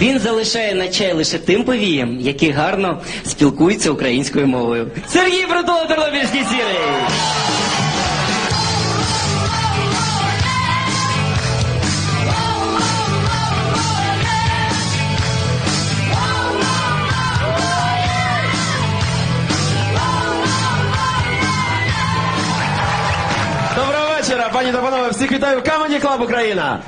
Він залишає на чай лише тим повіям, які гарно спілкуються українською мовою. Сергій Притула, Тернопільський сірий! Доброго вечора, пані та панове. Всіх вітаю в Comedy Club Україна.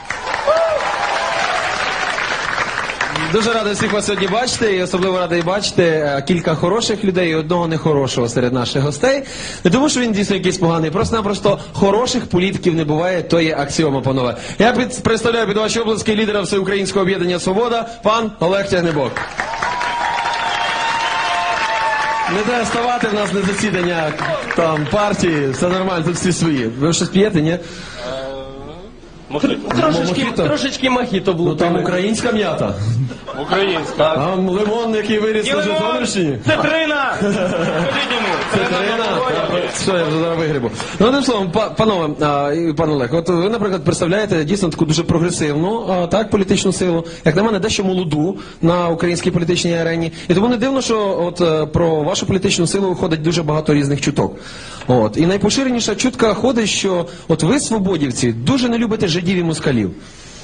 Дуже радий всіх вас сьогодні бачити, і особливо радий бачити е, кілька хороших людей і одного нехорошого серед наших гостей. Не тому, що він дійсно якийсь поганий, просто-напросто хороших політиків не буває, то є аксіома, панове. Я під, представляю під ваші обласки лідера Всеукраїнського об'єднання Свобода, пан Олег Тягнебок. Не треба ставати в нас на засідання там партії, все нормально, тут всі свої. Ви щось п'єте, ні? Трошечки, Мохіто? трошечки мохіто Ну там українська м'ята. Українська. Там лимон, який виріс на Житомирщині. Цитрина! Скажіть йому. Катерина, що я вже зараз вигрібу. Ну, одним словом, па- панове, а, і пан Олег, от ви, наприклад, представляєте дійсно таку дуже прогресивну, а, так, політичну силу, як на мене, дещо молоду на українській політичній арені. І тому не дивно, що от е, про вашу політичну силу ходить дуже багато різних чуток. От. І найпоширеніша чутка ходить, що от ви, свободівці, дуже не любите жидів і москалів.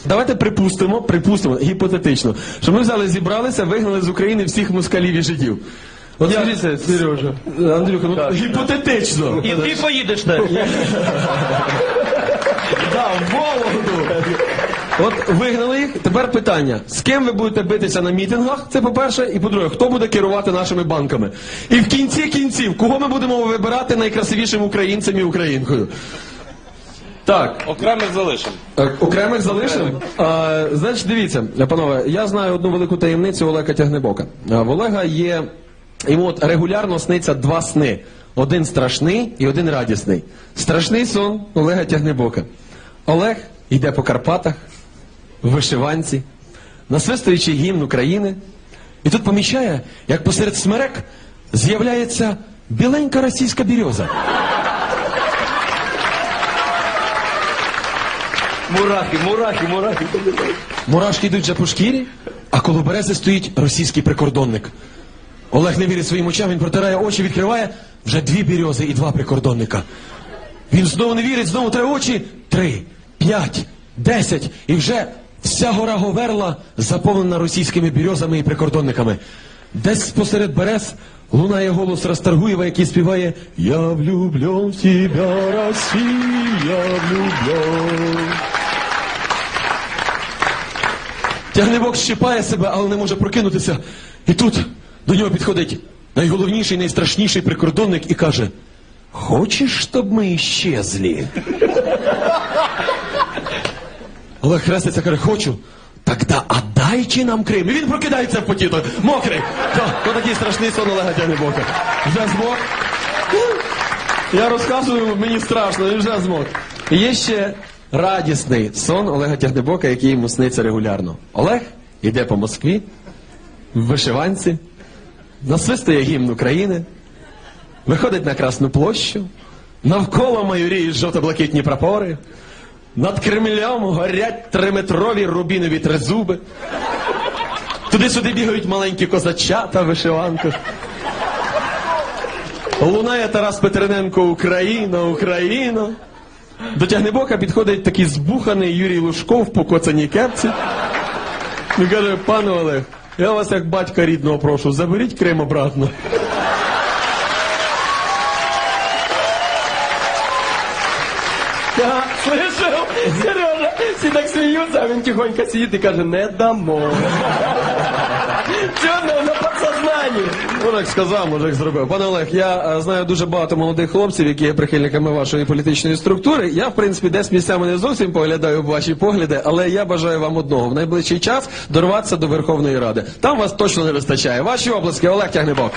Давайте припустимо, припустимо, гіпотетично, що ми взяли, зібралися, вигнали з України всіх москалів і жидів. От скажіть, Сережа, Андрюха, ну гіпотетично. І ти поїдеш теж. Да, в Вологду. От вигнали їх. Тепер питання: з ким ви будете битися на мітингах? Це по-перше, і по-друге, хто буде керувати нашими банками? І в кінці кінців, кого ми будемо вибирати найкрасивішим українцем і українкою? Так, Окремих залишимо. е, окремих залишимо. А, значить, дивіться, панове, я знаю одну велику таємницю Олега Тягнебока. А, В Олега є йому от регулярно сниться два сни. Один страшний і один радісний. Страшний сон Олега Тягнебока. Олег йде по Карпатах, в вишиванці, насвистуючи гімн України, і тут помічає, як посеред смерек з'являється біленька російська бірьоза. Мурахи, мурахи, мурахи. Мурашки йдуть вже по шкірі, а коло берези стоїть російський прикордонник. Олег не вірить своїм очам, він протирає очі, відкриває вже дві бірьози і два прикордонника. Він знову не вірить, знову тре очі. Три, п'ять, десять. І вже вся гора Говерла заповнена російськими бірьозами і прикордонниками. Десь посеред берез лунає голос Расторгуєва, який співає Я влюблен в тебя, Россия, влюблен. Тягнебок щипає себе, але не може прокинутися. І тут до нього підходить найголовніший, найстрашніший прикордонник і каже: Хочеш, щоб ми іщезли? Олег хреститься, каже, хочу. Тогда отдайте нам Крим. І він прокидається в поті, мокрий. То, то такий страшний сон Олега Тягнебока. Вже змок. Я розказую, мені страшно, він вже змог. І є ще радісний сон Олега Тягнебока, який йому сниться регулярно. Олег йде по Москві, в вишиванці, насвистує гімн України, виходить на Красну площу, навколо майоріють жовто-блакитні прапори, над Кремлем горять триметрові рубінові тризуби. Туди-сюди бігають маленькі козачата в вишиванках. Лунає Тарас Петрененко Україна, Україна. До тягнебока підходить такий збуханий Юрій Лужков в покоцаній кепці. Він каже, пане Олег, я вас як батька рідного прошу, заберіть Крим обратно. Я слышав, Сережа, всі так сміються, а він тихонько сидить і каже, не дамо. Чого на, на подсознанні? Мужик сказав, мужик зробив. Пане Олег, я е, знаю дуже багато молодих хлопців, які є прихильниками вашої політичної структури. Я, в принципі, десь місцями не зовсім поглядаю ваші погляди, але я бажаю вам одного в найближчий час дорватися до Верховної Ради. Там вас точно не вистачає. Ваші обласки, Олег Тягнебок.